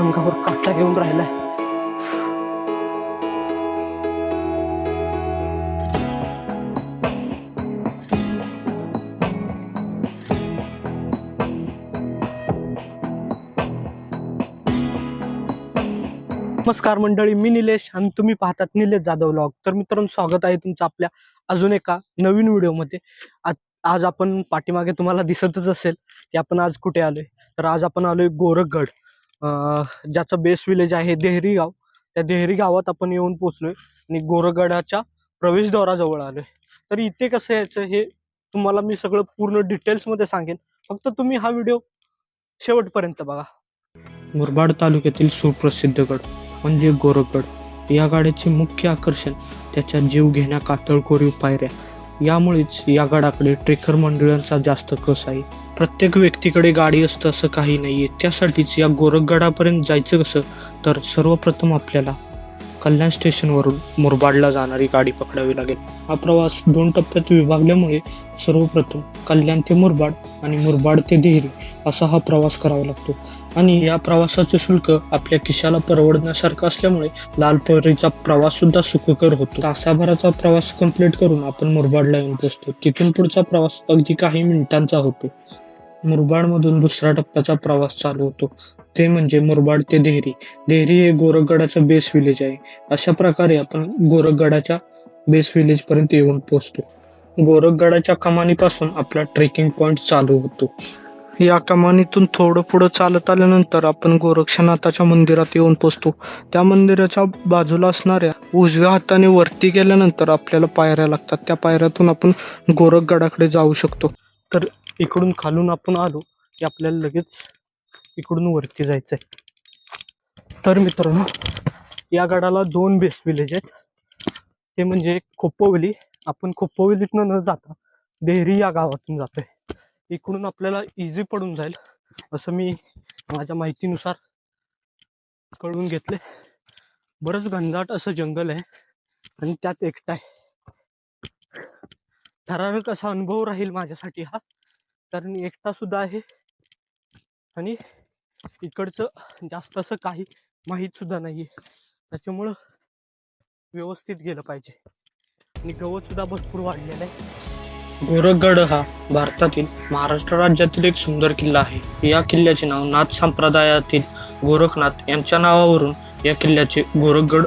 अंगावर काटा घेऊन राहिलाय. नमस्कार मंडळी मी निलेश आणि तुम्ही पाहतात निलेश जाधव लॉग तर मित्रांनो स्वागत आहे तुमचं आपल्या अजून एका नवीन व्हिडिओमध्ये. आज आपण पाठीमागे तुम्हाला दिसतच असेल की आपण आज कुठे आलोय. तर आज आपण आलोय गोरखगड. ज्याचं बेस विलेज आहे देहरी गाव त्या देहरी गावात आपण येऊन पोचलोय आणि गोरगडाच्या प्रवेशद्वाराजवळ आलोय. तर इथे कसं यायचं हे तुम्हाला मी सगळं पूर्ण डिटेल्समध्ये सांगेन. फक्त तुम्ही हा व्हिडिओ शेवटपर्यंत बघा. मुरबाड तालुक्यातील सुप्रसिद्ध गड म्हणजे गोरखगड या गाड्याचे मुख्य आकर्षण त्याच्या जीव घेण्या कातळकोरीव पायऱ्या. यामुळेच या गडाकडे ट्रेकर मंडळांचा जास्त कस आहे. प्रत्येक व्यक्तीकडे गाडी असतं असं काही नाहीये. त्यासाठीच या गोरखगडापर्यंत जायचं कसं? तर सर्वप्रथम आपल्याला कल्याण स्टेशनवरून मुरबाडला जाणारी गाडी पकडावी लागेल. हा प्रवास दोन टप्प्यात विभागल्यामुळे सर्वप्रथम कल्याण ते मुरबाड आणि मुरबाड ते देहरी असा हा प्रवास करावा लागतो. आणि या प्रवासाचे शुल्क आपल्या खिशाला परवडण्यासारखं असल्यामुळे लाल प्रवास सुद्धा सुखकर होतो. तासाभराचा प्रवास कंप्लीट करून आपण मुरबाडला येऊन पोहोचतो. तिथून पुढचा प्रवास अगदी काही मिनिटांचा होतो. मुरबाडमधून दुसऱ्या टप्प्याचा प्रवास चालू होतो. ते म्हणजे मुरबाड ते देहरी. देहरी हे गोरखगडाचं बेस विलेज आहे. अशा प्रकारे आपण गोरखगडाच्या बेस विलेज पर्यंत येऊन पोहोचतो. गोरखगडाच्या कमानीपासून आपला ट्रेकिंग पॉइंट चालू होतो. या कमानीतून थोडं पुढं चालत आल्यानंतर आपण गोरक्षनाथाच्या मंदिरात येऊन पोचतो त्या मंदिराच्या बाजूला असणाऱ्या उजव्या हाताने वरती गेल्यानंतर आपल्याला पायऱ्या लागतात. त्या पायऱ्यातून आपण गोरखगडाकडे जाऊ शकतो. तर इकडून खालून आपण आलो की आपल्याला लगेच इकडून वरती जायचं आहे तर मित्रांनो या गडाला दोन बेस विलेज आहेत. ते म्हणजे खोपोवली. आपण खोपोवलीतनं न जाता देहरी या गावातून जातोय. इकडून आपल्याला इझी पडून जाईल असं मी माझ्या माहितीनुसार कळून घेतले बरंच घनदाट असं जंगल आहे आणि त्यात एकटा आहे. थरारक असा अनुभव राहील माझ्यासाठी हा. कारण एकटा सुद्धा आहे. आणि इकडचं जास्त असं काही माहीत सुद्धा आहे त्याच्यामुळं व्यवस्थित गेलं पाहिजे. आणि गवत सुद्धा भरपूर वाढलेलं आहे. गोरखगड हा भारतातील महाराष्ट्र राज्यातील एक सुंदर किल्ला आहे. या किल्ल्याचे नाव नाथ संप्रदायातील गोरखनाथ यांच्या नावावरून या किल्ल्याचे गोरखगड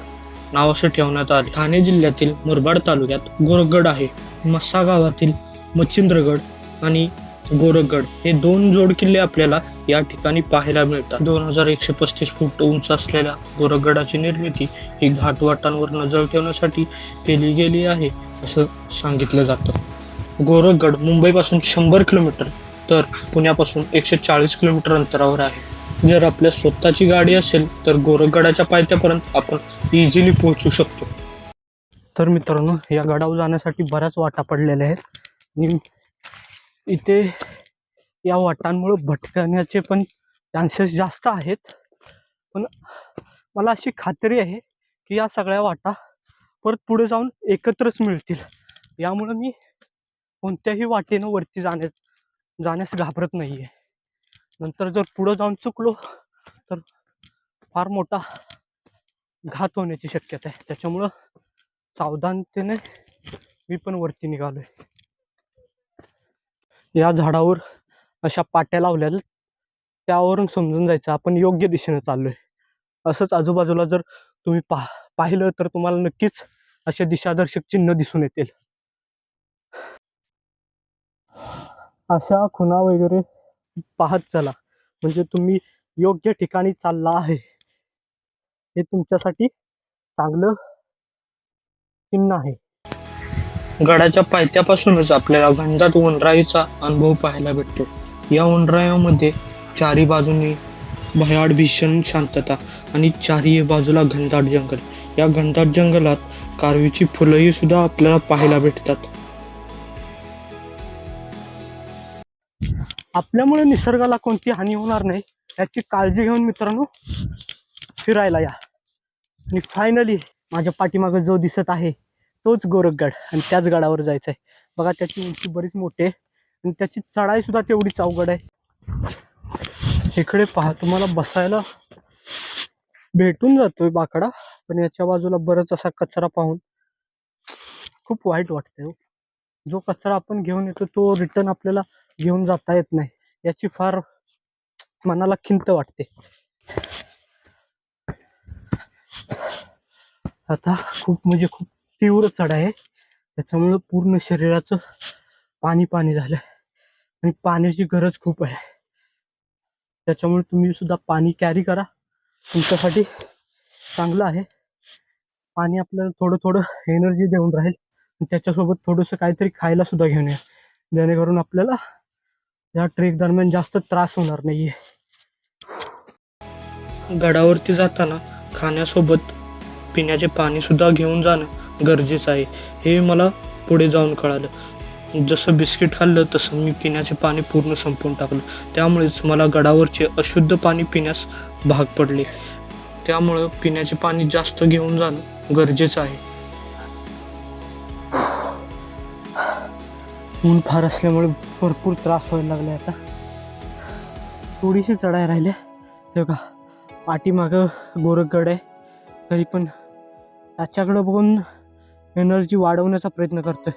नाव असे ठेवण्यात आले. ठाणे जिल्ह्यातील मुरबाड तालुक्यात गोरखगड आहे. मस्सा गावातील मच्छिंद्रगड आणि गोरखगड हे दोन जोड किल्ले आपल्याला या ठिकाणी पाहायला मिळतात. दोन हजार एकशे पस्तीस फूट उंच असलेल्या गोरखगडाची निर्मिती ही घाटवाटांवर नजर ठेवण्यासाठी केली गेली आहे असं सांगितलं जातं. गोरखगड मुंबईपासून शंभर किलोमीटर तर पुण्यापासून एकशे चाळीस किलोमीटर अंतरावर आहे. जर आपल्या स्वतःची गाडी असेल तर गोरखगडाच्या पायथ्यापर्यंत आपण इझिली पोहोचू शकतो. तर मित्रांनो या गडावर जाण्यासाठी बऱ्याच वाटा पडलेल्या आहेत. इथे या वाटांमुळं भटकण्याचे पण चान्सेस जास्त आहेत. पण मला अशी खात्री आहे की या सगळ्या वाटा परत पुढे जाऊन एकत्रच मिळतील. यामुळं मी कोणत्याही वाटेनं वरती जाण्यास जाण्यास घाबरत नाही आहे नंतर जर पुढं जाऊन चुकलो तर फार मोठा घात होण्याची शक्यता आहे. त्याच्यामुळं सावधानतेने मी पण वरती निघालो आहे या झाडावर अशा पाट्या लावल्या त्यावरून समजून जायचं आपण योग्य दिशेने चाललोय. असंच आजूबाजूला जर तुम्ही पाह पाहिलं तर तुम्हाला नक्कीच असे दिशादर्शक चिन्ह दिसून येतील. अशा खुणा वगैरे पाहत चला. म्हणजे तुम्ही योग्य ठिकाणी चालला आहे. हे तुमच्यासाठी चांगलं चिन्ह आहे. गडाच्या पायथ्यापासूनच आपल्याला घनदाट वनराईचा अनुभव पाहायला भेटतो. या वनरायामध्ये चारी बाजूनी भयाड भीषण शांतता आणि चारही बाजूला घनदाट जंगल. या घनदाट जंगलात कारवीची फुलंही सुद्धा आपल्याला पाहायला भेटतात. आपल्यामुळे निसर्गाला कोणती हानी होणार नाही याची काळजी घेऊन मित्रांनो फिरायला या. आणि फायनली माझ्या पाठीमागे जो दिसत आहे तोच गोरखगड आणि त्याच गडावर जायचं आहे बघा त्याची उंची बरीच मोठी आहे आणि त्याची चढाई सुद्धा तेवढीच अवघड आहे. इकडे पहा तुम्हाला बसायला भेटून जातोय बाकडा पण याच्या बाजूला बरंच असा कचरा पाहून खूप वाईट वाटतंय हो. जो कचरा आपण घेऊन येतो तो रिटर्न आपल्याला घेऊन जाता येत नाही. याची फार मनाला खिंत वाटते. आता खूप म्हणजे खूप तीव्र चढ आहे. त्याच्यामुळं पूर्ण शरीराचं पाणी पाणी झालंय. आणि पाण्याची गरज खूप आहे. त्याच्यामुळे तुम्ही सुद्धा पाणी कॅरी करा. तुमच्यासाठी चांगलं आहे. पाणी आपल्याला थोडं थोडं एनर्जी देऊन राहील. आणि त्याच्यासोबत थोडंसं काहीतरी खायला सुद्धा घेऊन या. जेणेकरून आपल्याला या ट्रेक दरम्यान जास्त त्रास होणार नाहीये. गडावरती जाताना खाण्यासोबत पिण्याचे पाणी सुद्धा घेऊन जाणं गरजेचं आहे. हे मला पुढे जाऊन कळालं. जसं बिस्किट खाल्लं तसं मी पिण्याचे पाणी पूर्ण संपवून टाकलं. त्यामुळेच मला गडावरचे अशुद्ध पाणी पिण्यास भाग पडले. त्यामुळं पिण्याचे पाणी जास्त घेऊन जाणं गरजेचं आहे. ऊन फार असल्यामुळे भरपूर त्रास व्हायला लागले आता. थोडीशी चढाई राहिल्या हे का पाठीमागं गोरखगड आहे. तरी पण त्याच्याकडं बघून एनर्जी वाढवण्याचा प्रयत्न करतोय.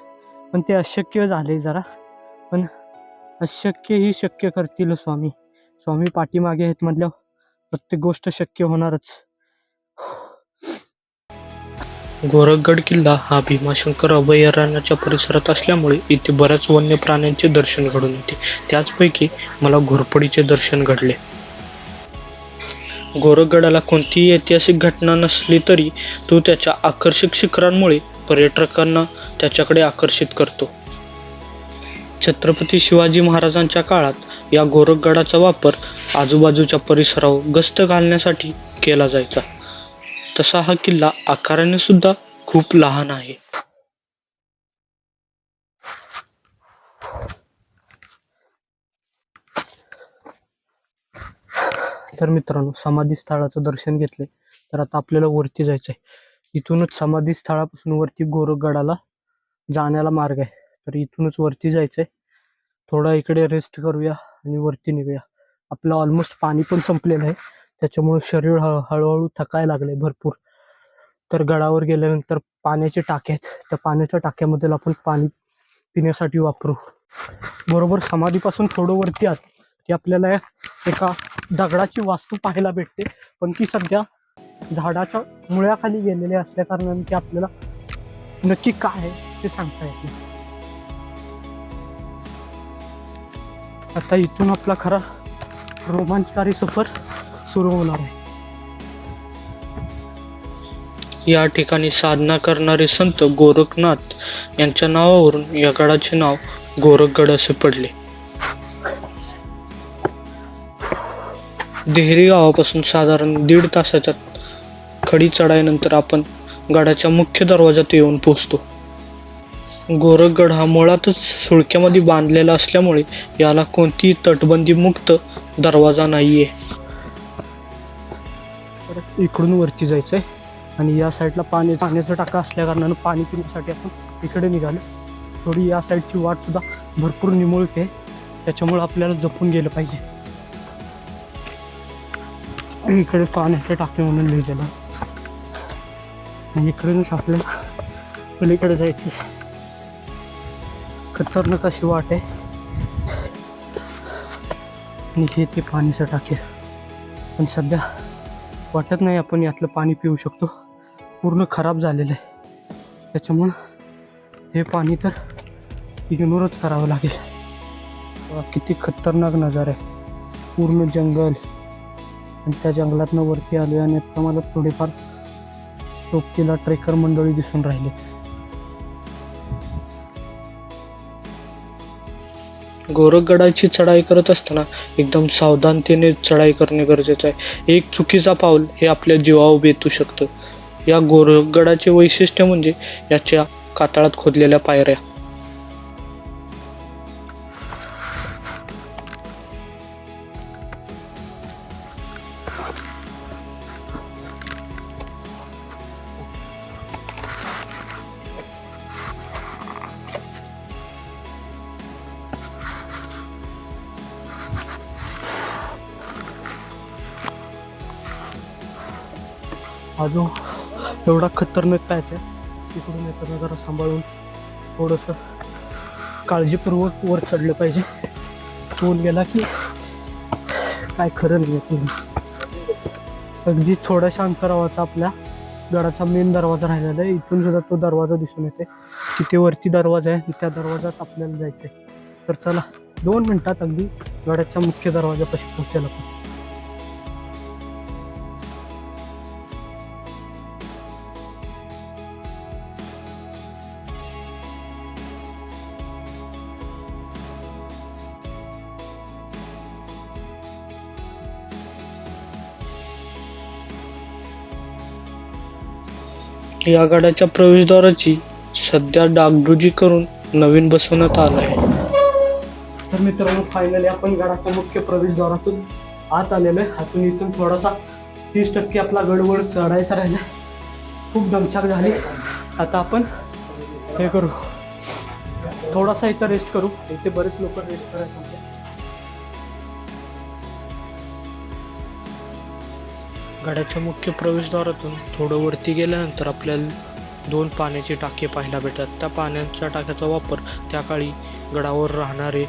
पण ते अशक्य झाले जरा. पण अशक्य ही शक्य करतील स्वामी. स्वामी पाठीमागे आहेत म्हटल्यावर प्रत्येक गोष्ट शक्य होणारच. गोरखगड किल्ला हा भीमाशंकर अभयारण्याच्या परिसरात असल्यामुळे इथे बऱ्याच वन्य प्राण्यांचे दर्शन घडून येते. त्याचपैकी मला घोरपडीचे दर्शन घडले. गोरखगडाला कोणतीही ऐतिहासिक घटना नसली तरी तो त्याच्या आकर्षक शिखरांमुळे पर्यटकांना त्याच्याकडे आकर्षित करतो. छत्रपती शिवाजी महाराजांच्या काळात या गोरखगडाचा वापर आजूबाजूच्या परिसरावर गस्त घालण्यासाठी केला जायचा. तसा हा किल्ला आकाराने सुद्धा खूप लहान आहे. तर मित्रांनो समाधी स्थळाचं दर्शन घेतले तर आता आपल्याला वरती जायचं आहे इथूनच समाधी स्थळापासून वरती गोरखगडाला जाण्याला मार्ग आहे. तर इथूनच वरती जायचं आहे थोडा इकडे रेस्ट करूया आणि वरती निघूया. आपलं ऑलमोस्ट पाणी पण संपलेलं आहे. त्याच्यामुळे शरीर हळूहळू थकायला लागले भरपूर. तर गडावर गेल्यानंतर पाण्याचे टाके आहेत. त्या पाण्याच्या टाक्यामध्ये आपण पाणी पिण्यासाठी वापरू. बरोबर समाधीपासून थोडं वरती आत. की आपल्याला एका दगडाची वास्तू पाहायला भेटते. पण ती सध्या झाडाच्या मुळ्याखाली गेलेले असल्या कारणाने आपल्याला नक्की काय आहे ते सांगता येते आता इथून आपला खरा रोमांचकारी सफर सुरू होणार आहे. या ठिकाणी साधना करणारे संत गोरखनाथ यांच्या नावावरून या गडाचे नाव गोरखगड असे पडले. देहरी गावापासून साधारण दीड तासाच्या खडी चढाईनंतर आपण गडाच्या मुख्य दरवाजात येऊन पोहोचतो. गोरखगड हा मुळातच सुळक्यामध्ये बांधलेला असल्यामुळे याला कोणतीही तटबंदी मुक्त दरवाजा नाहीये. परत इकडून वरती जायचंय आणि या साईडला पाणी पाण्याचा टाका असल्या कारणानं पाणी पिण्यासाठी आपण इकडे निघालो. थोडी या साईडची वाट सुद्धा भरपूर निमुळते त्याच्यामुळे आपल्याला जपून गेलं पाहिजे. इकडे पाण्याचे टाके म्हणून लिहिलेलं. आणि इकडूनच आपल्याला पलीकडे जायचे. खतरनाक अशी वाट आहे. आणि हे ते पाणीचं टाकेल पण सध्या वाटत नाही आपण यातलं पाणी पिऊ शकतो. पूर्ण खराब झालेलं आहे. त्याच्यामुळं हे पाणी तर इग्नोरच करावं लागेल. किती खतरनाक नजारा आहे. पूर्ण जंगल. आणि त्या जंगलातनं वरती आलो आणि आता मला थोडेफार सोबतीला ट्रेकर मंडळी दिसून राहिले. गोरखगडाची चढाई करत असताना एकदम सावधानतेने चढाई करणे गरजेचं आहे. एक चुकीचा पाऊल हे आपल्या जीवावर बेतू शकतं. या गोरखगडाचे वैशिष्ट्य म्हणजे याच्या कातळात खोदलेल्या पायऱ्या. एवढा खतरनाक पॅच आहे तिकडून येताना जरा सांभाळून थोडंसं काळजीपूर्वक वर चढलं पाहिजे. पूल गेला की काय खरं नाही आहे अगदी थोड्याशा अंतरावरचा आपल्या गडाचा मेन दरवाजा राहिलेला आहे. इथून सुद्धा तो दरवाजा दिसून येते. तिथे वरती दरवाजा आहे. त्या दरवाजात आपल्याला जायचं आहे तर चला दोन मिनिटात अगदी गडाच्या मुख्य दरवाजापाशी पोहोचायला पाहिजे या गडाच्या प्रवेशद्वाराची सध्या डागडुजी करून नवीन बसवण्यात आलं आहे. तर मित्रांनो फायनली आपण गडाच्या मुख्य प्रवेशद्वारातून आत आलेलो आहे. हातून इथून थोडासा तीस टक्के आपला गडवड चढायचा राहिला. खूप दमछाक झाली. आता आपण हे करू. थोडासा इथं रेस्ट करू. इथे बरेच लोक रेस्ट करायला गडाच्या मुख्य प्रवेशद्वारातून थोडं वरती गेल्यानंतर आपल्याला दोन पाण्याची टाके पाहायला भेटतात. त्या पाण्याच्या टाक्याचा वापर त्या काळी गडावर राहणारे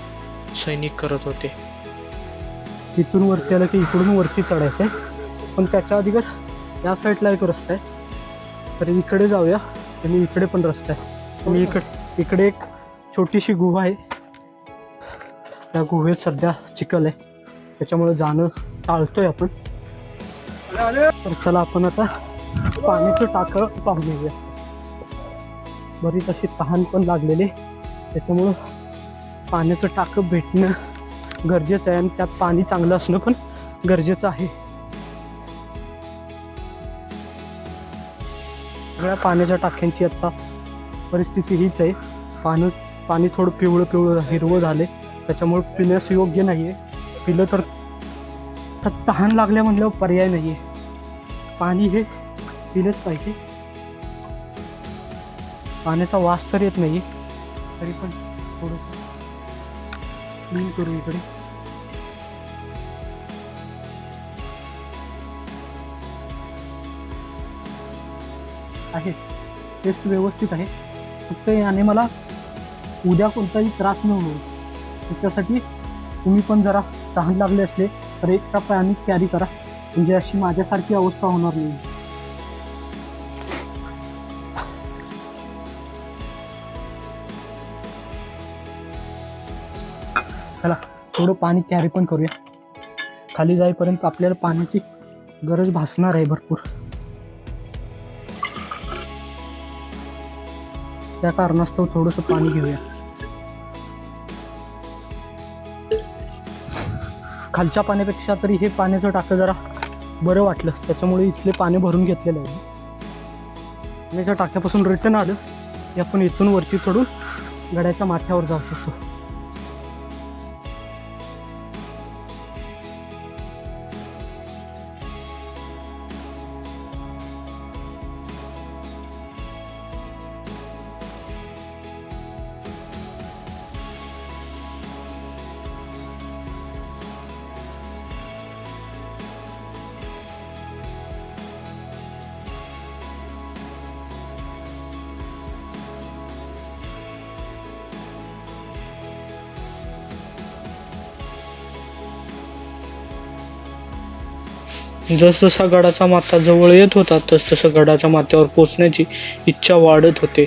सैनिक करत होते. तिथून वरती आलं की इकडून वरती चढायचं आहे. पण त्याच्या अधिकच या साईडला एक रस्ता आहे. तर इकडे जाऊया आणि इकडे पण रस्ता आहे. आणि इकडे इकडे एक छोटीशी गुहा आहे. त्या गुहेत सध्या चिखल आहे. त्याच्यामुळे जाणं टाळतोय आपण. तर चला आपण आता पाण्याचं टाकं पाहून येऊया. बरीच अशी तहान पण लागलेली त्याच्यामुळं पाण्याचं टाकं भेटणं गरजेचं आहे आणि त्यात पाणी चांगलं असणं पण गरजेचं आहे. सगळ्या पाण्याच्या टाक्यांची आता परिस्थिती हीच आहे. पाणी पाणी थोडं पिवळं पिवळं हिरवं झाले त्याच्यामुळे पिण्यास योग्य नाही आहे पिलं तर तर तहान लागल्या म्हणल्यावर पर्याय नाही आहे पाणी हे पिलंच पाहिजे. पाण्याचा वास तर येत नाही. तरी पण थोडंसं क्लीन करू इकडे. आहे. टेस्ट व्यवस्थित आहे. फक्त याने मला उद्या कोणताही त्रास न होईल त्याच्यासाठी तुम्ही पण जरा तहान लागले असले तर एक कप पाणी कॅरी करा. म्हणजे अशी माझ्यासारखी अवस्था होणार नाही. चला थोडं पाणी कॅरी पण करूया. खाली जाईपर्यंत आपल्याला पाण्याची गरज भासणार आहे भरपूर. त्या कारणास्तव थोडंसं पाणी घेऊया. खालच्या पाण्यापेक्षा तरी हे पाण्याचं टाकं जरा बरं वाटलं. त्याच्यामुळे इथले पाणी भरून घेतलेलं आहे. पाण्याच्या टाक्यापासून रिटर्न आलं की आपण इथून वरती चढून गड्याच्या माथ्यावर जाऊ शकतो. जसजसा गडाचा माथा जवळ येत होता तसतसं गडाच्या माथ्यावर पोचण्याची इच्छा वाढत होते.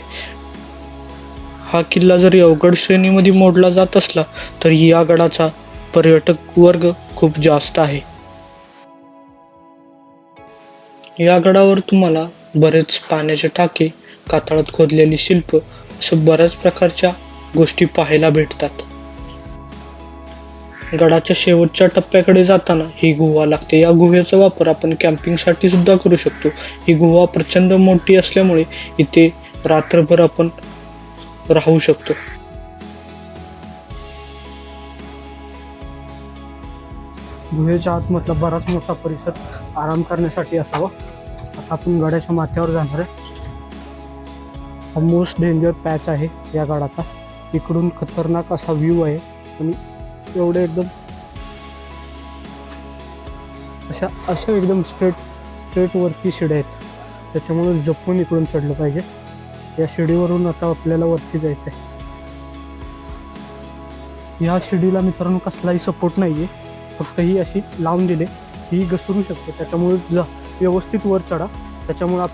हा किल्ला जरी अवघड श्रेणीमध्ये मोडला जात असला तरी या गडाचा पर्यटक वर्ग खूप जास्त आहे. या गडावर तुम्हाला बरेच पाण्याचे टाके कातळात खोदलेली शिल्प असं बऱ्याच प्रकारच्या गोष्टी पाहायला भेटतात. गडाच्या शेवटच्या टप्प्याकडे जाताना ही गुहा लागते. या गुहेचा वापर आपण कॅम्पिंगसाठी सुद्धा करू शकतो. ही गुहा प्रचंड मोठी असल्यामुळे इथे रात्रभर आपण राहू शकतो. गुहेच्या आतमधला बराच मोठा परिसर आराम करण्यासाठी असावा. आता आपण गडाच्या माथ्यावर जाणार आहे. हा मोस्ट डेंजर पॅच आहे या गडाचा. इकडून खतरनाक असा व्ह्यू आहे. आणि एवढे एकदम अशा अशा एकदम स्ट्रेट स्ट्रेटवरती शिड्या आहेत. त्याच्यामुळे जपून इकडून चढलं पाहिजे. या शिडीवरून आता आपल्याला वरती जायचं आहे या शिडीला मित्रांनो कसलाही सपोर्ट नाही आहे फक्त ही अशी लावून दिले. ही घसरू शकते. त्याच्यामुळे जा व्यवस्थित वर चढा. त्याच्यामुळे आप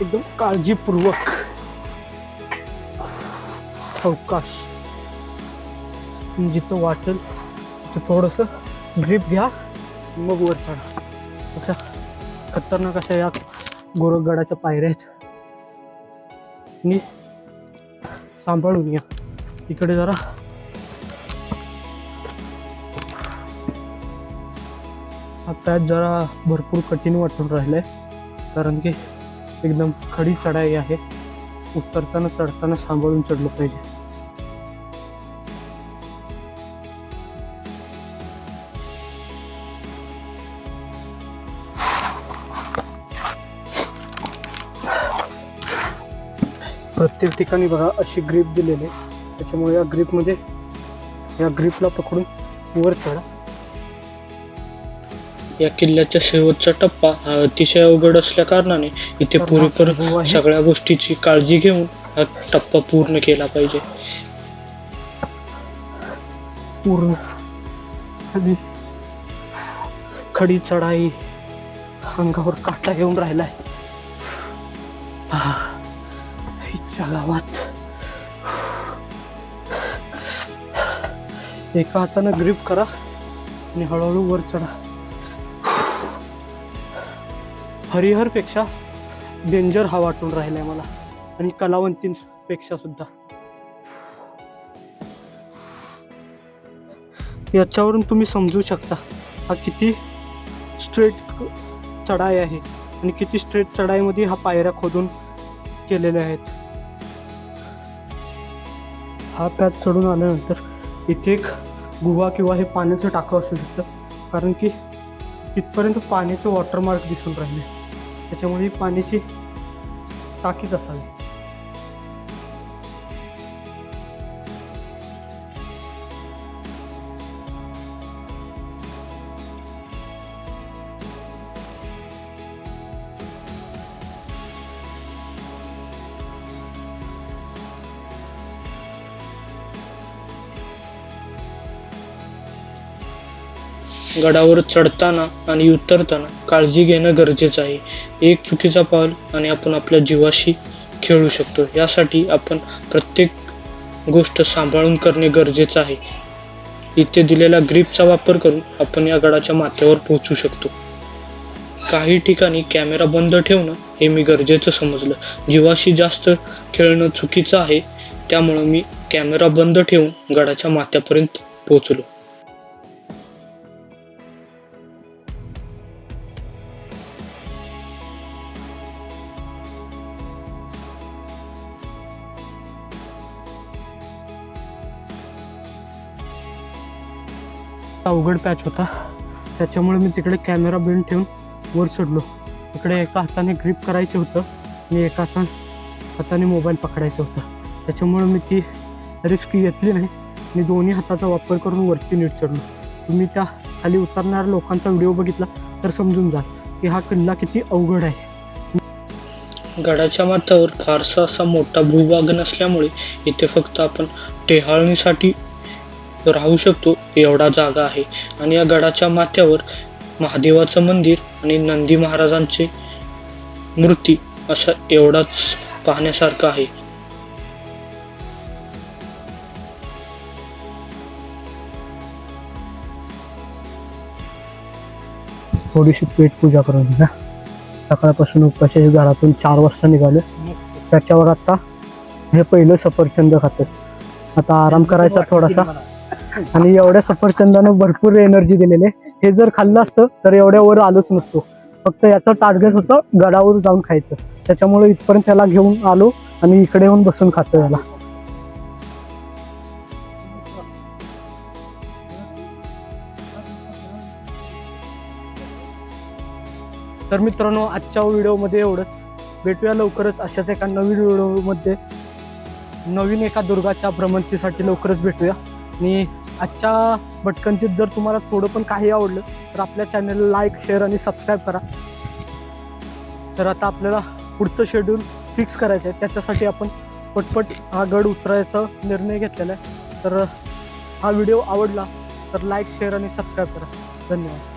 एकदम काळजीपूर्वक. अवकाश. जिथं वाटेल तिथं थोडंसं ग्रीप घ्या. मग वर चढा. अशा खतरनाक अशा या गोरखगडाच्या पायऱ्या आहेत. आणि सांभाळून या. इकडे जरा. आता जरा भरपूर कठीण वाटून राहिलंय. कारण की एकदम खडी चढाई आहे. उतरताना चढताना सांभाळून चढलं पाहिजे. प्रत्येक ठिकाणी बघा अशी ग्रीप दिलेली आहे. त्याच्यामुळे या ग्रीपमध्ये या ग्रीपला पकडून वर चढा. या किल्ल्याचा शेवटचा टप्पा हा अतिशय अवघड असल्या कारणाने इथे पुरेपूर. सगळ्या गोष्टीची काळजी घेऊन हा टप्पा पूर्ण केला पाहिजे. पूर्ण. खडी चढाई अंगावर काटा येऊन राहिलाय. आह, गावात एका हातानं ग्रीप करा आणि हळूहळू वर चढा. हरिहरपेक्षा डेंजर हा वाटून राहिलाय मला आणि कलावंतींपेक्षा सुद्धा. याच्यावरून तुम्ही समजू शकता हा किती स्ट्रेट चढाई आहे आणि किती स्ट्रेट चढाईमध्ये हा पायऱ्या खोदून केलेल्या आहेत. हा पॅच चढून आल्यानंतर इथे एक गुहा किंवा हे पाण्याचं टाकं असू शकतं. कारण की तिथपर्यंत पाण्याचं वॉटरमार्क दिसून राहिले. त्याच्यामुळे ही पाण्याची टाकीच असावी. गडावर चढताना आणि उतरताना काळजी घेणं गरजेचं आहे. एक चुकीचा पाऊल आणि आपण आपल्या जीवाशी खेळू शकतो. यासाठी आपण प्रत्येक गोष्ट सांभाळून करणे गरजेचं आहे. इथे दिलेल्या ग्रीपचा वापर करून आपण या गडाच्या माथ्यावर पोहोचू शकतो. काही ठिकाणी कॅमेरा बंद ठेवणं हे मी गरजेचं समजलं. जीवाशी जास्त खेळणं चुकीचं आहे त्यामुळं मी कॅमेरा बंद ठेवून गडाच्या माथ्यापर्यंत पोहोचलो. अवघड पॅच होता. त्याच्यामुळे मी तिकडे कॅमेरा बेंड ठेवून वर चढलो इकडे एका हाताने ग्रीप करायचं होतं आणि एका हातान हाताने मोबाईल पकडायचं होतं. त्याच्यामुळे मी ती रिस्क घेतली नाही मी दोन्ही हाताचा वापर करून वरती नीट चढलो. तुम्ही त्या खाली उतरणाऱ्या लोकांचा व्हिडिओ बघितला तर समजून जा की हा किल्ला किती अवघड आहे. गडाच्या माथ्यावर फारसा असा मोठा भूभाग नसल्यामुळे इथे फक्त आपण टेहाळणीसाठी राहू शकतो एवढा जागा आहे. आणि या गडाच्या माथ्यावर महादेवाचं मंदिर आणि नंदी महाराजांची मूर्ती असा एवढाच पाहण्यासारखा आहे. थोडीशी पेट पूजा करून घ्या. सकाळपासून उपाशी घरातून चार वाजता निघाले. त्याच्यावर आता हे पहिलं सफरचंद खातं. आता आराम करायचा थोडासा. आणि एवढ्या सफरचंदानं भरपूर एनर्जी दिलेले. हे जर खाल्लं असतं तर एवढ्या वर आलोच नसतो. फक्त याचं टार्गेट होतं गडावर जाऊन खायचं. त्याच्यामुळे इथपर्यंत त्याला घेऊन आलो आणि इकडे येऊन बसून खातो याला. तर मित्रांनो आजच्या व्हिडिओमध्ये एवढंच. भेटूया लवकरच अशाच एका नवीन व्हिडिओमध्ये. नवीन एका दुर्गाच्या भ्रमंतीसाठी लवकरच भेटूया. आणि आजच्या भटकंतीत जर तुम्हाला थोडं पण काही आवडलं तर आपल्या चॅनलला लाईक शेअर आणि सबस्क्राईब करा. तर आता आपल्याला पुढचं शेड्यूल फिक्स करायचं आहे त्याच्यासाठी आपण पटपट हा गड उतरायचा निर्णय घेतलेला आहे. तर हा व्हिडिओ आवडला तर लाईक शेअर आणि सबस्क्राईब करा. धन्यवाद.